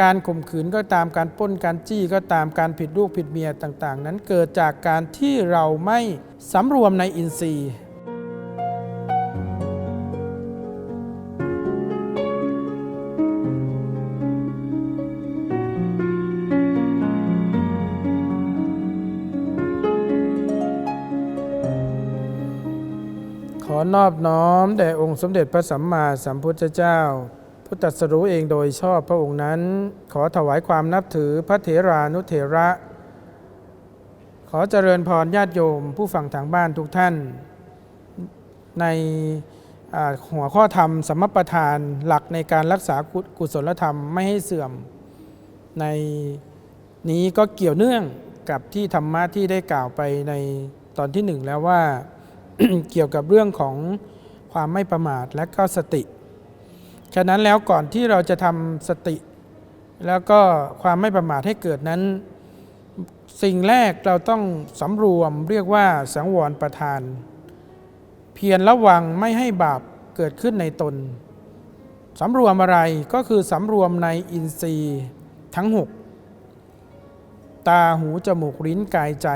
การข่มขืนก็ตามการป้นการจี้ก็ตามการผิดลูกผิดเมียต่างๆ นั้นเกิดจากการที่เราไม่สำรวมในอินทรีย์ขอนอบน้อมแด่องค์สมเด็จพระสัมมาสัมพุทธเจ้า ผู้ตรัสรู้เองโดยชอบพระองค์นั้น ขอถวายความนับถือพระเถรานุเถระ ขอเจริญพรญาติโยมผู้ฟังทางบ้านทุกท่าน ในหัวข้อธรรมสมประทานหลักในการรักษากุกุศลธรรมไม่ให้เสื่อม ในนี้ก็เกี่ยวเนื่องกับที่ธรรมะที่ได้กล่าวไปในตอนที่หนึ่งแล้วว่าเกี่ยวกับเรื่องของความไม่ประมาทและก็สติ ฉะนั้นแล้วก่อนที่เราจะทำสติ แล้วก็ความไม่ประมาทให้เกิดนั้น สิ่งแรกเราต้องสำรวมเรียกว่าสังวรประทาน เพียรระวังไม่ให้บาปเกิดขึ้นในตนสำรวมอะไรก็คือสำรวมในอินทรีย์ทั้งหกตาหูจมูกลิ้นกายใจ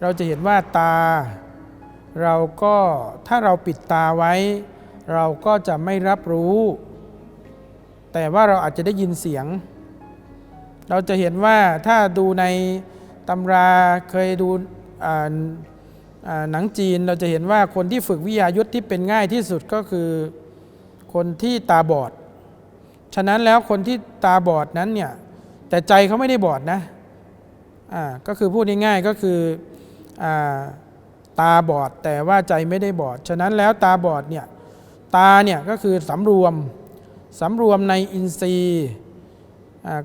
เราจะเห็นว่าตา เราก็ถ้าเราปิดตาไว้ เราก็จะไม่รับรู้ แต่ว่าเราอาจจะได้ยินเสียง เราจะเห็นว่าถ้าดูในตำราเคยดูหนังจีนเราจะเห็นว่าคนที่ฝึกวิทยายุทธที่เป็นง่ายที่สุดก็คือคนที่ตาบอด ฉะนั้นแล้วคนที่ตาบอดนั้นเนี่ยแต่ใจเขาไม่ได้บอดนะอ่าก็คือพูดง่ายๆก็คืออาตาบอดแต่ว่าใจไม่ได้บอด ฉะนั้นแล้วตาบอดเนี่ย ตาเนี่ยก็คือสำรวมสำรวมในอินทรีย์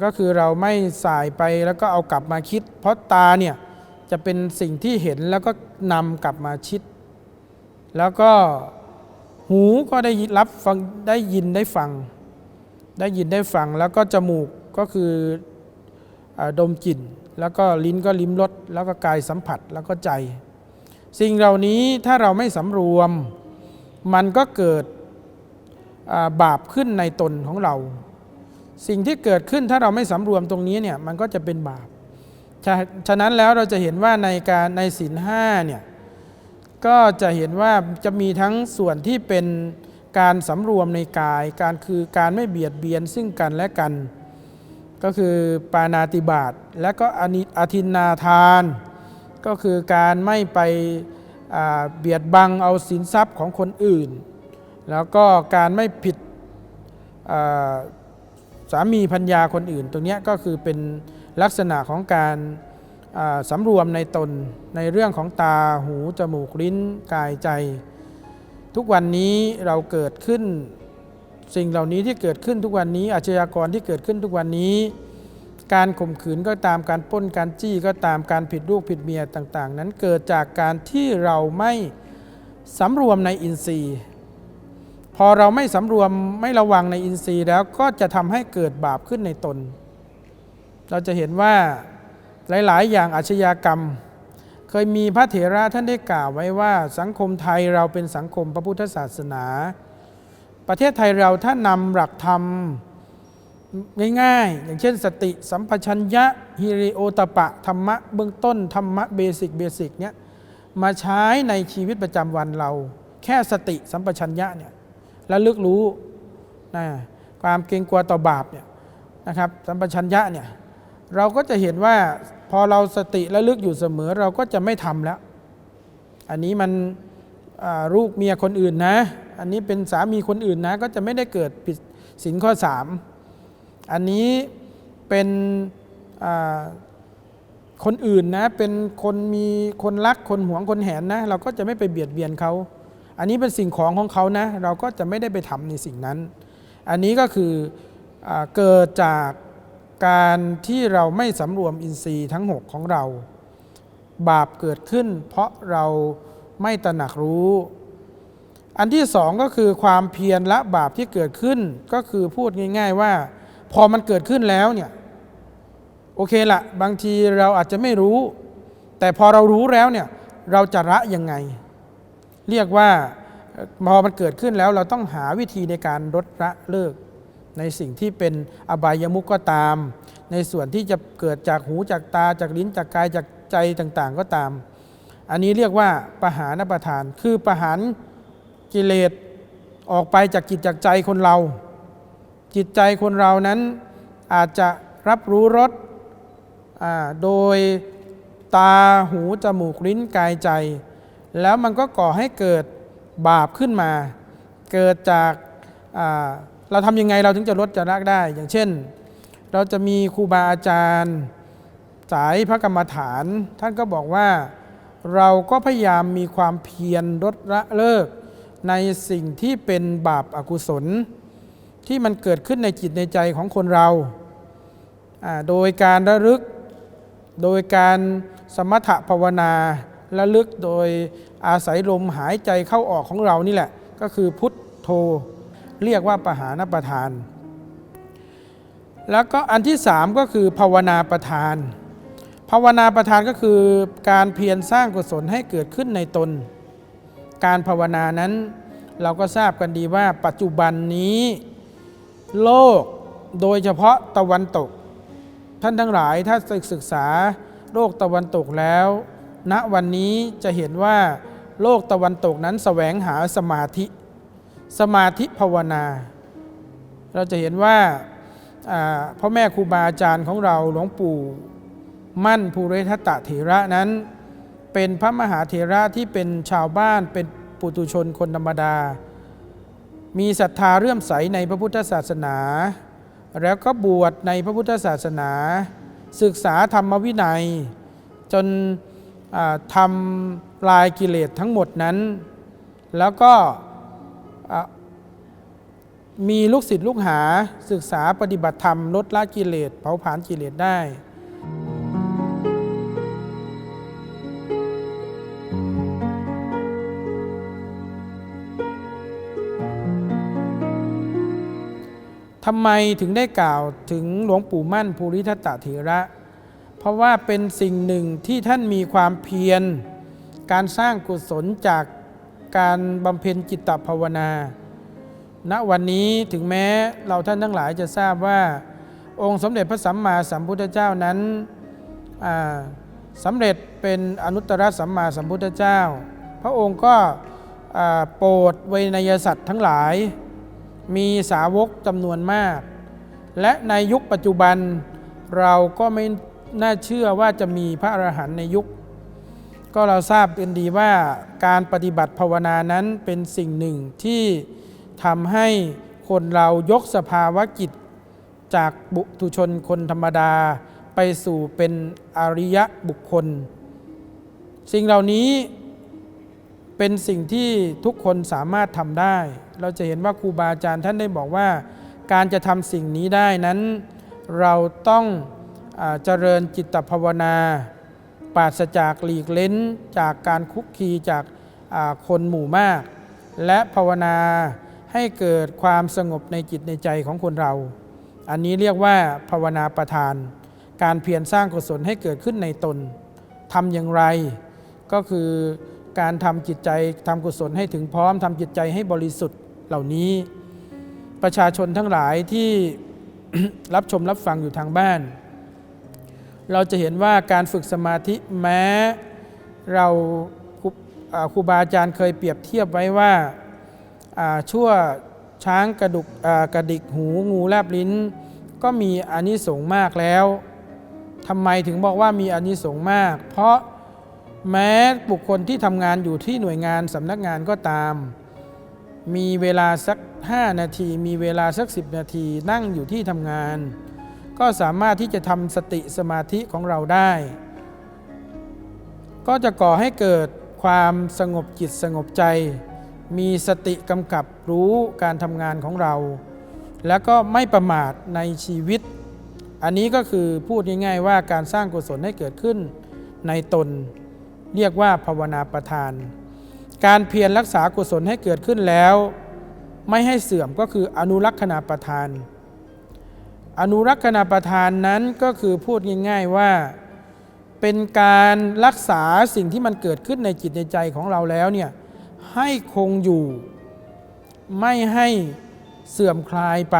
ก็คือเราไม่สายไปแล้วก็เอากลับมาคิด เพราะตาเนี่ยจะเป็นสิ่งที่เห็นแล้วก็นำกลับมาชิด แล้วก็หูก็ได้รับฟังได้ยินได้ฟัง ได้ยินได้ฟัง แล้วก็จมูกก็คืออดมกลิ่น แล้วก็ลิ้นก็ลิ้มรสแล้วก็กายสัมผัสแล้วก็ใจ สิ่งเหล่านี้ถ้าเราไม่สำรวม มันก็เกิด บาปขึ้นในตนของเรา สิ่งที่เกิดขึ้นถ้าเราไม่สำรวมตรงนี้เนี่ยมันก็จะเป็นบาปฉะฉะนั้นแล้วเราจะเห็นว่าในการในศีลห้าเนี่ยก็จะเห็นว่าจะมีทั้งส่วนที่เป็นการสำรวมในกาย การคือการไม่เบียดเบียนซึ่งกันและกัน ก็คือปานาติบาตและก็อนิอธินนาทาน ก็คือการไม่ไปเบียดบังเอาสินทรัพย์ของคนอื่น แล้วก็การไม่ผิดสามีพัญญาคนอื่น ตรงนี้ก็คือเป็นลักษณะของการสำรวมในตนในเรื่องของตาหูจมูกลิ้นกายใจ ทุกวันนี้เราเกิดขึ้น สิ่งเหล่านี้ที่เกิดขึ้นทุกวันนี้ อาชญากรที่เกิดขึ้นทุกวันนี้ การข่มขืนก็ตามการป้นการจี้ก็ตามการผิดลูกผิดเมียต่าง ๆ นั้นเกิดจากการที่เราไม่สำรวมในอินทรีย์ พอเราไม่สำรวมไม่ระวังในอินทรีย์แล้วก็จะทำให้เกิดบาปขึ้นในตน เราจะเห็นว่าหลาย ๆ อย่างอาชญากรรม เคยมีพระเถระท่านได้กล่าวไว้ว่าสังคมไทยเราเป็นสังคมพระพุทธศาสนา ประเทศไทยเราถ้านำหลักธรรมง่าย ๆ อย่างเช่นสติสัมปชัญญะฮิริโอตปะธรรมะเบื้องต้นธรรมะเบสิกเบสิกเนี้ยมาใช้ในชีวิตประจำวันเรา แค่สติสัมปชัญญะเนี่ย และลึกรู้นะความเกรงกลัวต่อบาปเนี่ยนะครับสัมปชัญญะเนี่ยเราก็จะเห็นว่าพอเราสติและลึกอยู่เสมอเราก็จะไม่ทำแล้ว อันนี้มันลูกเมียคนอื่นนะ อันนี้เป็นสามีคนอื่นนะ ก็จะไม่ได้เกิดผิดสินข้อสามอันนี้เป็นคนอื่นนะ เป็นคนมีคนรักคนหวงคนแหนนะ เราก็จะไม่ไปเบียดเบียนเขา อันนี้เป็นสิ่งของของเขานะ เราก็จะไม่ได้ไปทำในสิ่งนั้น อันนี้ก็คืออเกิดจากการที่เราไม่สำรวมอินทรีย์ทั้ง 6 ของเรา บาปเกิดขึ้น เพราะเราไม่ตระหนักรู้ อันที่สองก็คือความเพียรละบาปที่เกิดขึ้นก็คือพูดง่าย ๆว่า พอมันเกิดขึ้นแล้วเนี่ยโอเคละบางทีเราอาจจะไม่รู้ แต่พอเรารู้แล้วเนี่ยเราจะละยังไง เรียกว่าเอ่อพอมันเกิดขึ้นแล้วเราต้องหาวิธีในการลดละเลิก ในสิ่งที่เป็นอบายมุขก็ตาม ในส่วนที่จะเกิดจากหูจากตาจากลิ้นจากกายจากใจต่างๆ ก็ตาม อันนี้เรียกว่าประหานประทาน คือประหารกิเลสออกไปจากจิตจากใจคนเรา จิตใจคนเรานั้นอาจจะรับรู้รสอ่าโดยตาหูจมูกลิ้นกายใจ แล้วมันก็ก่อให้เกิดบาปขึ้นมา เกิดจากาเราทำยังไงเราถึงจะลดจะละได้ อย่างเช่น เราจะมีครูบาอาจารย์ สายพระกรรมฐาน ท่านก็บอกว่าเราก็พยายามมีความเพียรลดละเลิก ในสิ่งที่เป็นบาปอากุศล ที่มันเกิดขึ้นในจิตในใจของคนเราอ่าโดยการระลึก โดยการสมถะภาวนา ระลึกโดยอาศัยลมหายใจเข้าออกของเรานี่แหละ ก็คือพุทโธ เรียกว่าปหานประทาน แล้วก็อันที่สามก็คือภาวนาประทาน ภาวนาประทานก็คือการเพียรสร้างกุศลให้เกิดขึ้นในตน การภาวนานั้นเราก็ทราบกันดีว่าปัจจุบันนี้ โลกโดยเฉพาะตะวันตก ท่านทั้งหลายถ้าศึกษาโลกตะวันตกแล้ว ณวันนี้จะเห็นว่าโลกตะวันตกนั้นแสวงหาสมาธิ สมาธิภาวนา เราจะเห็นว่าพ่อแม่ครูบาอาจารย์ของเราหลวงปู่มั่นภูริทัตตะเถระนั้น เป็นพระมหาเถระที่เป็นชาวบ้านเป็นปุตุชนคนธรรมดา มีศรัทธาเรื่อมใสในพระพุทธศาสนา แล้วก็บวชในพระพุทธศาสนา ศึกษาธรรมวินัย จน ทำลายกิเลสทั้งหมดนั้น แล้วก็มีลูกศิษย์ลูกหาศึกษาปฏิบัติธรรมลดละกิเลสเผาผลาญกิเลสได้ทำไมถึงได้กล่าวถึงหลวงปู่มั่นภูริทัตตเถระ เพราะว่าเป็นสิ่งหนึ่งที่ท่านมีความเพียร การสร้างกุศลจากการบำเพ็ญจิตตภาวนา ณวันนี้ถึงแม้เราท่านทั้งหลายจะทราบว่า องค์สมเด็จพระสัมมาสัมพุทธเจ้านั้นสำเร็จเป็นอนุตตรสัมมาสัมพุทธเจ้า พระองค์ก็โปรดเวนยสัตว์ทั้งหลาย มีสาวกจำนวนมาก และในยุคปัจจุบันเราก็ไม่ น่าเชื่อว่าจะมีพระอรหันต์ในยุค ก็เราทราบกันดีว่าการปฏิบัติภาวนานั้นเป็นสิ่งหนึ่งที่ทำให้คนเรายกสภาวะจิตจากบุตุชนคนธรรมดา ไปสู่เป็นอริยะบุคคล สิ่งเหล่านี้เป็นสิ่งที่ทุกคนสามารถทำได้ เราจะเห็นว่าครูบาอาจารย์ท่านได้บอกว่า การจะทำสิ่งนี้ได้นั้น เราต้อง เจริญจิตภาวนาปราศจากหลีกเล้นจากการคุกคีจากคนหมู่มาก และภาวนาให้เกิดความสงบในจิตในใจของคนเรา อันนี้เรียกว่าภาวนาประทาน การเพียรสร้างกุศลให้เกิดขึ้นในตนทำอย่างไร ก็คือการทำจิตใจทำกุศลให้ถึงพร้อมทำจิตใจให้บริสุทธิ์เหล่านี้ ประชาชนทั้งหลายที่รับชมรับฟังอยู่ทางบ้าน เราจะเห็นว่าการฝึกสมาธิแม้เราครูบาอาจารย์เคยเปรียบเทียบไว้ว่าชั่วช้างกระดุกกระดิกหูงูแลบลิ้น ก็มีอานิสงส์มากแล้วทำไมถึงบอกว่ามีอนิสงส์มาก เพราะแม้บุคคลที่ทำงานอยู่ที่หน่วยงานสำนักงานก็ตาม มีเวลาสัก 5 นาที มีเวลาสัก 10 นาทีนั่งอยู่ที่ทำงาน ก็สามารถที่จะทำสติสมาธิของเราได้ ก็จะก่อให้เกิดความสงบจิตสงบใจ มีสติกำกับรู้การทำงานของเรา แล้วก็ไม่ประมาทในชีวิต อันนี้ก็คือพูดง่ายๆว่าการสร้างกุศลให้เกิดขึ้นในตน เรียกว่าภาวนาประทาน การเพียรรักษากุศลให้เกิดขึ้นแล้ว ไม่ให้เสื่อมก็คืออนุรักษณาประทาน อนุรักษณาประทานนั้นก็คือพูดง่าย ๆว่าเป็นการรักษาสิ่งที่มันเกิดขึ้นในจิตในใจของเราแล้วเนี่ยให้คงอยู่ไม่ให้เสื่อมคลายไป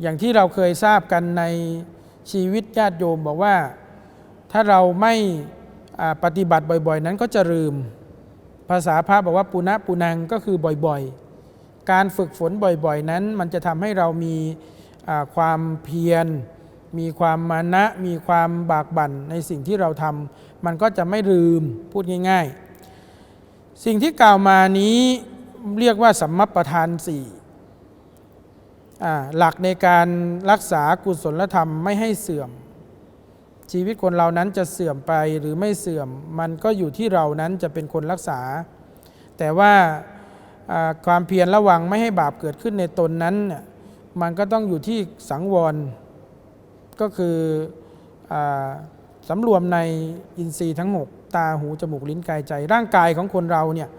อย่างที่เราเคยทราบกันในชีวิตญาติโยมบอกว่า ถ้าเราไม่ปฏิบัติบ่อยๆ นั้นก็จะลืม ภาษาพระบอกว่าปุณะปุนังก็คือบ่อยๆ การฝึกฝนบ่อยๆ นั้น มันจะทำให้เรามี ความเพียร มีความมานะ มีความบากบั่นในสิ่งที่เราทำมันก็จะไม่ลืมพูดง่าย ๆ สิ่งที่กล่าวมานี้เรียกว่าสัมมประธานสี่หลักในการรักษากุศลธรรมไม่ให้เสื่อม ชีวิตคนเรานั้นจะเสื่อมไปหรือไม่เสื่อม มันก็อยู่ที่เรานั้นจะเป็นคนรักษา แต่ว่าอ่าความเพียรระวังไม่ให้บาปเกิดขึ้นในตนนั้นเนี่ย มันก็ต้องอยู่ที่สังวร ก็คืออาสำรวมในอินทรีย์ทั้งหกตาหูจมูกลิ้นกายใจ ร่างกายของคนเราเนี่ย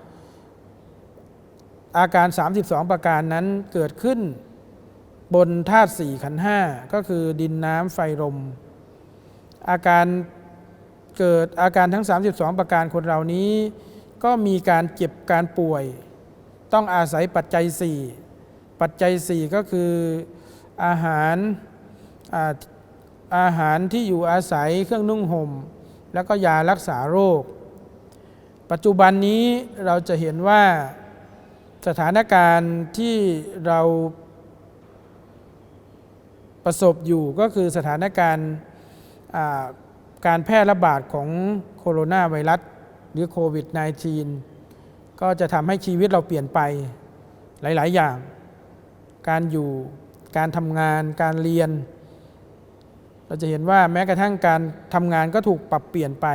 อาการ 32 ประการนั้นเกิดขึ้นบนธาตุสี่ขันห้าก็คือดินน้ำไฟลมอาการเกิดอาการทั้ง 32 ประการคนเรานี้ ก็มีการเจ็บการป่วย ต้องอาศัยปัจจัย4 ปัจจัย 4 ก็คืออาหารอาอาหารที่อยู่อาศัยเครื่องนุ่งห่ม แล้วก็ยารักษาโรค ปัจจุบันนี้เราจะเห็นว่าสถานการณ์ที่เราประสบอยู่ก็คือสถานการณ์การแพร่ระบาดของโคโรนาไวรัสหรือโควิด -19 ก็จะทำให้ชีวิตเราเปลี่ยนไปหลาย ๆ อย่าง การอยู่ การทำงาน การเรียน เราจะเห็นว่าแม้กระทั่งการทำงานก็ถูกปรับเปลี่ยนไป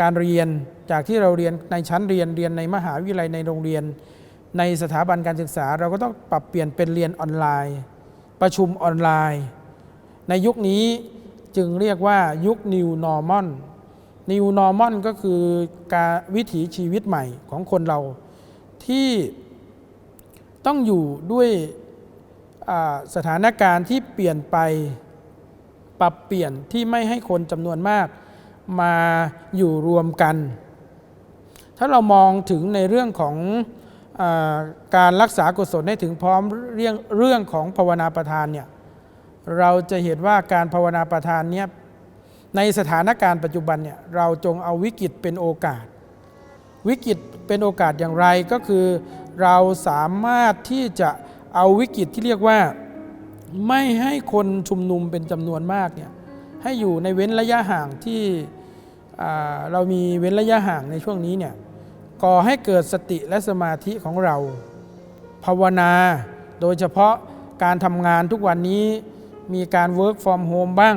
การเรียนจากที่เราเรียนในชั้นเรียนเรียนในมหาวิทยาลัยในโรงเรียน ในสถาบันการศึกษา เราก็ต้องปรับเปลี่ยนเป็นเรียนออนไลน์ ประชุมออนไลน์ ในยุคนี้จึงเรียกว่ายุค New Normal New Normal ก็คือการวิถีชีวิตใหม่ของคนเราที่ ต้องอยู่ด้วยสถานการณ์ที่เปลี่ยนไปปรับเปลี่ยนที่ไม่ให้คนจำนวนมากมาอยู่รวมกัน ถ้าเรามองถึงในเรื่องของอการรักษากุศลให้ถึงพร้อมเรื่องเรื่องของภาวนาประทานเนี่ยเราจะเห็นว่าการภาวนาประทานเนี้ยในสถานการณ์ปัจจุบันเนี่ยเราจงเอาวิกฤตเป็นโอกาส วิกฤตเป็นโอกาสอย่างไรก็คือ เราสามารถที่จะเอาวิกฤตที่เรียกว่าไม่ให้คนชุมนุมเป็นจำนวนมากเนี่ยให้อยู่ในเว้นระยะห่างที่เรามีเว้นระยะห่างในช่วงนี้เนี่ยก่อให้เกิดสติและสมาธิของเรา ภาวนาโดยเฉพาะการทำงานทุกวันนี้มีการ work from home บ้าง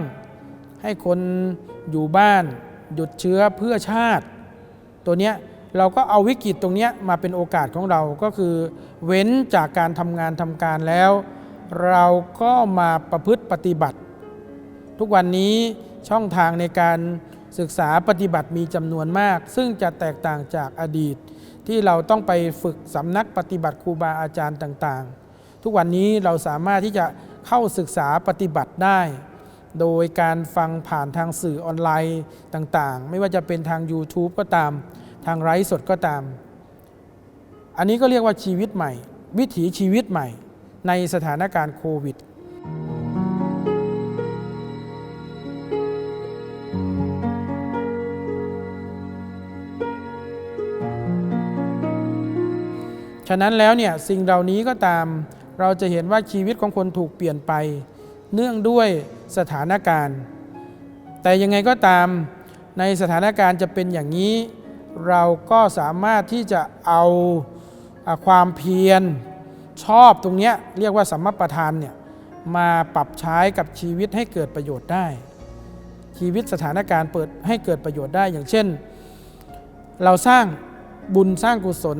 ให้คนอยู่บ้าน หยุดเชื้อเพื่อชาติ ตัวเนี้ย เราก็เอาวิกฤตตรงนี้มาเป็นโอกาสของเราก็คือ เว้นจากการทำงานทำการแล้ว เราก็มาประพฤติปฏิบัติ ทุกวันนี้ช่องทางในการศึกษาปฏิบัติมีจำนวนมาก ซึ่งจะแตกต่างจากอดีต ที่เราต้องไปฝึกสำนักปฏิบัติครูบาอาจารย์ต่างๆ ทุกวันนี้เราสามารถที่จะเข้าศึกษาปฏิบัติได้ โดยการฟังผ่านทางสื่อออนไลน์ต่างๆ ไม่ว่าจะเป็นทาง YouTube ก็ตาม ทางไร้สดก็ตาม อันนี้ก็เรียกว่าชีวิตใหม่ วิถีชีวิตใหม่ในสถานการณ์โควิดฉะนั้นแล้วเนี่ยสิ่งเหล่านี้ก็ตามเราจะเห็นว่าชีวิตของคนถูกเปลี่ยนไป เนื่องด้วยสถานการณ์ แต่ยังไงก็ตามในสถานการณ์จะเป็นอย่างนี้ เราก็สามารถที่จะเอาความเพียรชอบตรงนี้เรียกว่าสัมมาประธานเนี่ยมาปรับใช้กับชีวิตให้เกิดประโยชน์ได้ ชีวิตสถานการณ์เปิดให้เกิดประโยชน์ได้อย่างเช่น เราสร้างบุญสร้างกุศล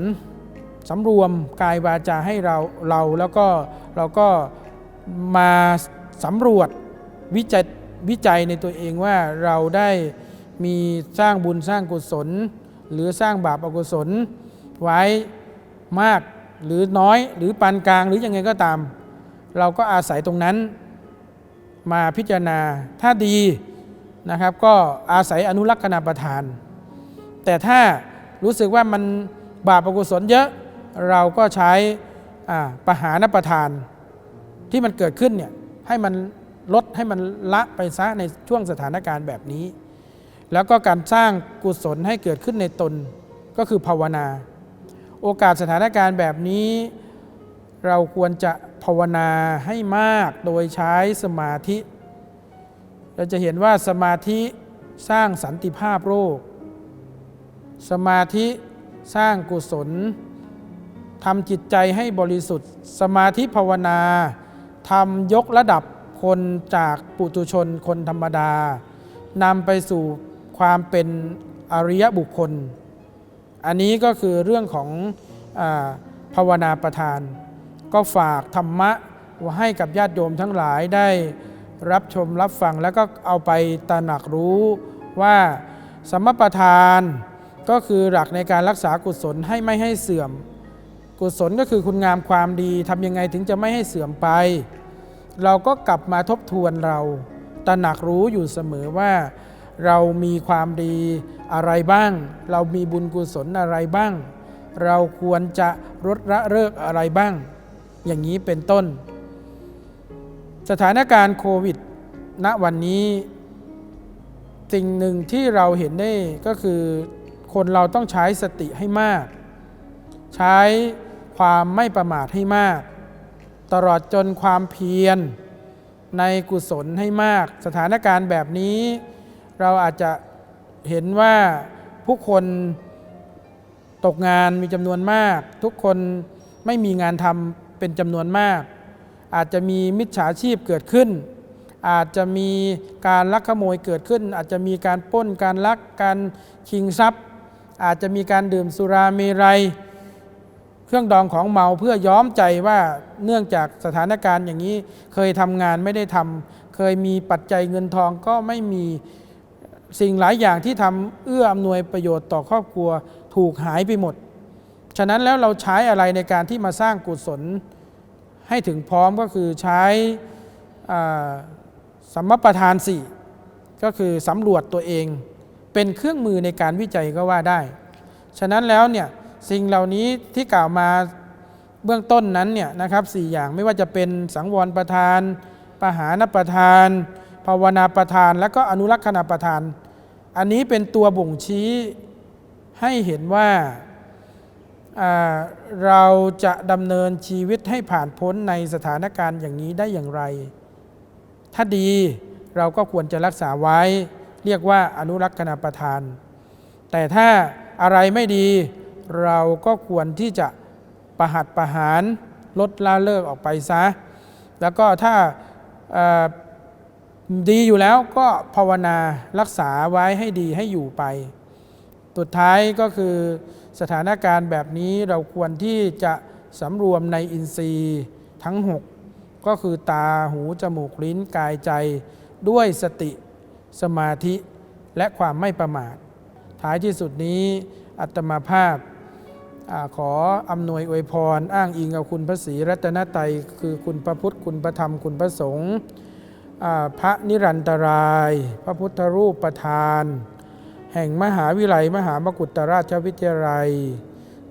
สำรวมกายวาจาให้เราเราแล้วก็เราก็มาสำรวจวิจัยวิจัยในตัวเองว่าเราได้มีสร้างบุญสร้างกุศล หรือสร้างบาปอกุศลไว้มากหรือน้อยหรือปานกลางหรือยังไงก็ตาม เราก็อาศัยตรงนั้นมาพิจารณาถ้าดีนะครับ ก็อาศัยอนุรักษณประทาน แต่ถ้ารู้สึกว่ามันบาปอกุศลเยอะเราก็ใช้อ่าปหานประทานที่มันเกิดขึ้นเนี่ยให้มันลดให้มันละไปซะในช่วงสถานการณ์แบบนี้ แล้วก็การสร้างกุศลให้เกิดขึ้นในตนก็คือภาวนา โอกาสสถานการณ์แบบนี้ เราควรจะภาวนาให้มากโดยใช้สมาธิ เราจะเห็นว่าสมาธิสร้างสันติภาพโลกสมาธิสร้างกุศลทำจิตใจให้บริสุทธิ์ สมาธิภาวนาทำยกระดับคนจากปุตุชนคนธรรมดานำไปสู่ ความเป็นอริยบุคคล อันนี้ก็คือเรื่องของอภาวนาประทาน ก็ฝากธรรมะให้กับญาติโยมทั้งหลายได้รับชมรับฟังแล้วก็เอาไปตระหนักรู้ว่าสมประทานก็คือหลักในการรักษากุศลให้ไม่ให้เสื่อม กุศลก็คือคุณงามความดีทำยังไงถึงจะไม่ให้เสื่อมไป เราก็กลับมาทบทวนเราตระหนักรู้อยู่เสมอว่า เรามีความดีอะไรบ้าง เรามีบุญกุศลอะไรบ้าง เราควรจะลดละเลิกอะไรบ้าง อย่างนี้เป็นต้น สถานการณ์โควิด ณวันนี้สิ่งหนึ่งที่เราเห็นได้ก็คือคนเราต้องใช้สติให้มาก ใช้ความไม่ประมาทให้มาก ตลอดจนความเพียรในกุศลให้มาก สถานการณ์แบบนี้ เราอาจจะเห็นว่าผู้คนตกงานมีจำนวนมาก ทุกคนไม่มีงานทำเป็นจำนวนมาก อาจจะมีมิจฉาชีพเกิดขึ้น อาจจะมีการลักขโมยเกิดขึ้น อาจจะมีการป้นการลักการชิงทรัพย์ อาจจะมีการดื่มสุราเมรัย เครื่องดองของเมาเพื่อย้อมใจว่าเนื่องจากสถานการณ์อย่างนี้เคยทำงานไม่ได้ทำเคยมีปัจจัยเงินทองก็ไม่มี สิ่งหลายอย่างที่ทำเอื้ออำนวยประโยชน์ต่อครอบครัวถูกหายไปหมด ฉะนั้นแล้วเราใช้อะไรในการที่มาสร้างกุศลให้ถึงพร้อมก็คือใช้สัมมประธานสี่ก็คือสำรวจตัวเอง เป็นเครื่องมือในการวิจัยก็ว่าได้ ฉะนั้นแล้วเนี่ยสิ่งเหล่านี้ที่กล่าวมาเบื้องต้นนั้นเนี่ยนะครับสี่อย่างไม่ว่าจะเป็นสังวรประธานปหานประธาน ภาวนาประธาน และก็อนุรักษณประธาน อันนี้เป็นตัวบ่งชี้ให้เห็นว่าเราจะดำเนินชีวิตให้ผ่านพ้นในสถานการณ์อย่างนี้ได้อย่างไร ถ้าดีเราก็ควรจะรักษาไว้ เรียกว่าอนุรักษณประทาน แต่ถ้าอะไรไม่ดีเราก็ควรที่จะประหัดประหารลดละเลิกออกไปซะ แล้วก็ถ้า ดีอยู่แล้วก็ภาวนารักษาไว้ให้ดีให้อยู่ไป สุดท้ายก็คือสถานการณ์แบบนี้เราควรที่จะสำรวมในอินทรีย์ทั้ง 6 ก็คือตาหูจมูกลิ้นกายใจ ด้วยสติสมาธิและความไม่ประมาท ท้ายที่สุดนี้อัตมาภาพอขออำนวยอวยพร อ้างอิงเอาคุณพระศรีรัตนตรัยคือคุณพระพุทธคุณพระธรรมคุณพระสงฆ์ พระนิรันตราย พระพุทธรูปประธาน แห่งมหาวิไลมหามกุฏราชวิทยาลัย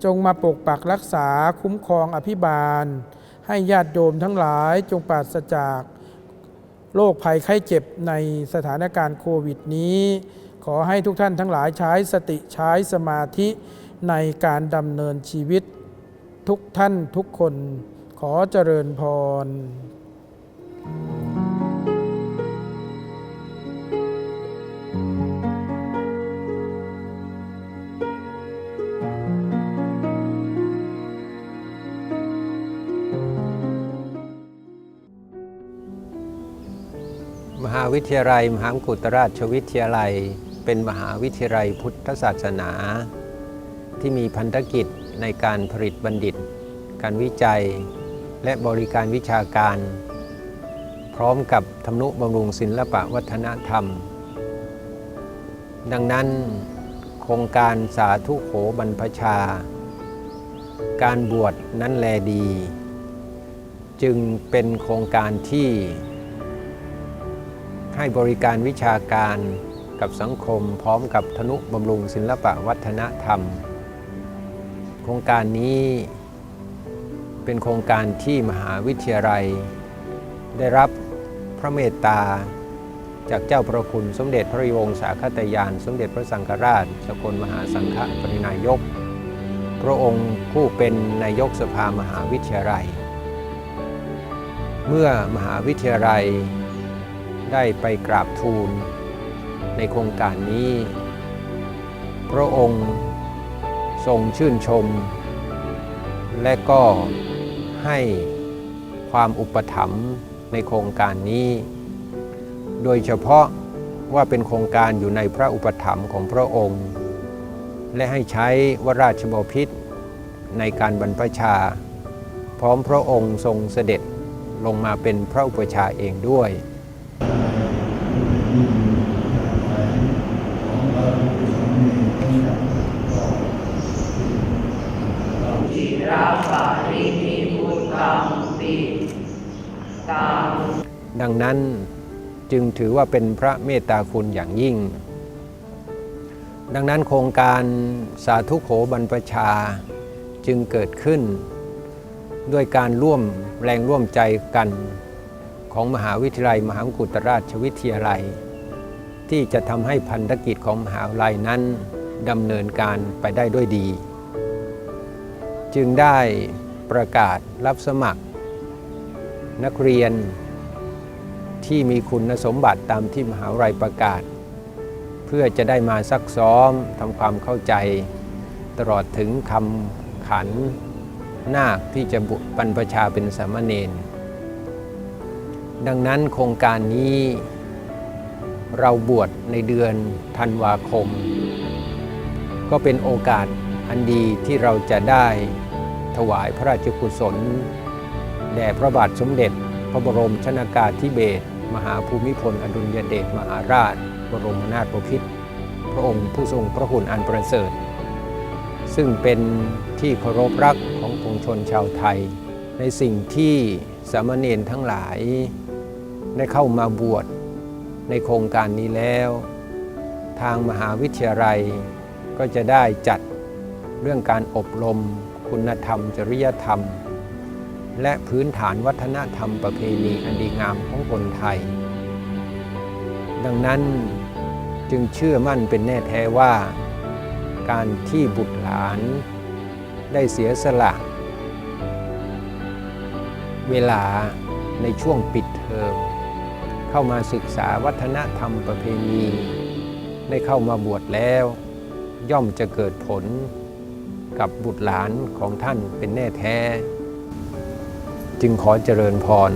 จงมาปกปักรักษาคุ้มครองอภิบาล ให้ญาติโยมทั้งหลายจงปราศจากโรคภัยไข้เจ็บในสถานการณ์โควิดนี้ ขอให้ทุกท่านทั้งหลายใช้สติใช้สมาธิในการดำเนินชีวิต ทุกท่านทุกคนขอเจริญพร มหาวิทยาลัย มหากุฏราชวิทยาลัย เป็นมหาวิทยาลัยพุทธศาสนา ที่มีพันธกิจในการผลิตบัณฑิต การวิจัย และบริการวิชาการ พร้อมกับทำนุบำรุงศิลปะวัฒนธรรม ดังนั้น โครงการสาธุโขบรรพชา การบวชนั้นแลดี จึงเป็นโครงการที่ ให้บริการวิชาการกับสังคมพร้อมกับธนุบำรุงศิลปะวัฒนธรรม โครงการนี้เป็นโครงการที่มหาวิทยาลัย ได้รับพระเมตตา จากเจ้าพระคุณสมเด็จพระยงสาคตยาน สมเด็จพระสังฆราช สกลมหาสังฆปรินายก พระองค์ผู้เป็นนายกสภามหาวิทยาลัย เมื่อมหาวิทยาลัย ได้ไปกราบทูล ในโครงการนี้ พระองค์ทรงชื่นชม และก็ให้ความอุปถัมภ์ในโครงการนี้ โดยเฉพาะว่าเป็นโครงการอยู่ในพระอุปถัมภ์ของพระองค์ และให้ใช้วราชบพิตรในการบรรพชา พร้อมพระองค์ทรงเสด็จลงมาเป็นพระอุปชาเองด้วย ดังนั้นจึงถือว่าเป็นพระเมตตาคุณอย่างยิ่ง ดังนั้นโครงการสาธุโขบรรพชาจึงเกิดขึ้น ด้วยการร่วมแรงร่วมใจกันของมหาวิทยาลัย มหามกุฏราชวิทยาลัย ที่จะทำให้พันธกิจของมหาวิทยาลัยนั้นดำเนินการไปได้ด้วยดี จึงได้ประกาศรับสมัคร นักเรียนที่มีคุณสมบัติตามที่มหาวิทยาลัยประกาศ เพื่อจะได้มาซักซ้อมทำความเข้าใจ ตลอดถึงคำขันนาคที่จะบุบรรพชาเป็นสามเณรดังนั้นโครงการนี้ เราบวชในเดือนธันวาคม ก็เป็นโอกาสอันดีที่เราจะได้ถวายพระราชกุศล แด่พระบาทสมเด็จ พระบรมชนากาธิเบศรมหาภูมิพลอดุลยเดชมหาราช บรมนาถบพิตรพระองค์ผู้ทรงพระคุณอันประเสริฐ ซึ่งเป็นที่เคารพรักของปวงชนชาวไทย ในสิ่งที่สามเณรทั้งหลายได้เข้ามาบวช ในโครงการนี้แล้ว ทางมหาวิทยาลัยก็จะได้จัดเรื่องการอบรม คุณธรรม จริยธรรม และพื้นฐานวัฒนธรรมประเพณีอันดีงามของคนไทย ดังนั้นจึงเชื่อมั่นเป็นแน่แท้ว่า การที่บุตรหลานได้เสียสละ เวลาในช่วงปิด เข้ามาศึกษาวัฒนธรรมประเพณี ได้เข้ามาบวชแล้ว ย่อมจะเกิดผลกับบุตรหลานของท่านเป็นแน่แท้ จึงขอเจริญพร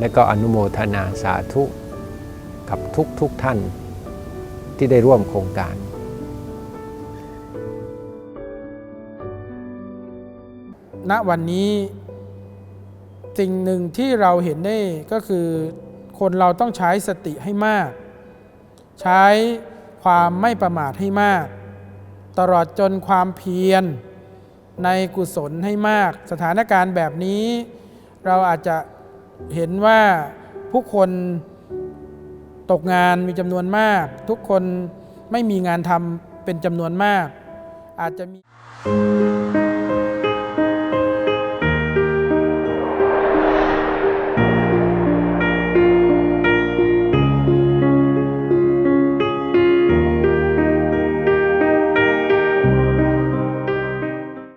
และก็อนุโมทนาสาธุ กับทุกทุกๆท่านที่ได้ร่วมโครงการ ณวันนี้สิ่งหนึ่งที่เราเห็นได้ก็คือ คนเราต้องใช้สติให้มาก ใช้ความไม่ประมาทให้มาก ตลอดจนความเพียรในกุศลให้มาก สถานการณ์แบบนี้ เราอาจจะเห็นว่าผู้คนตกงานมีจำนวนมาก ทุกคนไม่มีงานทำเป็นจำนวนมาก อาจจะมี